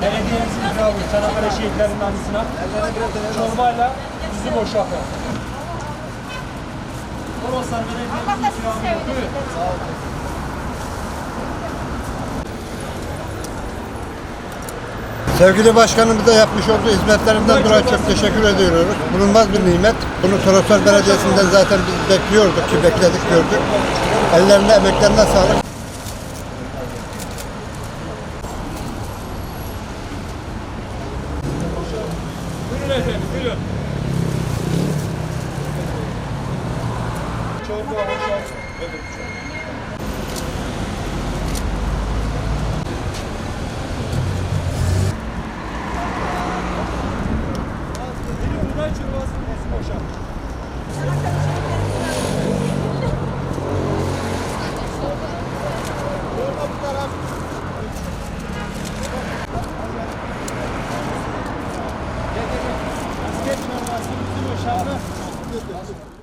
Bravo. Çanakkale şehitlerinin anısına. Çorbayla yüzü boşaltı. Toroslar Allah da sizi sevdi. Sevgili başkanımıza yapmış olduğu hizmetlerinden dolayı çok teşekkür ediyoruz. Bulunmaz bir nimet. Bunu Toroslar Belediyesi'nden zaten biz bekliyorduk ki bekledik gördük. Ellerine emeklerine sağlık. Buyurun efendim, buyurun. Çorba boşalt. Biri buğday çorbası, birisi 차를어떻게 빼?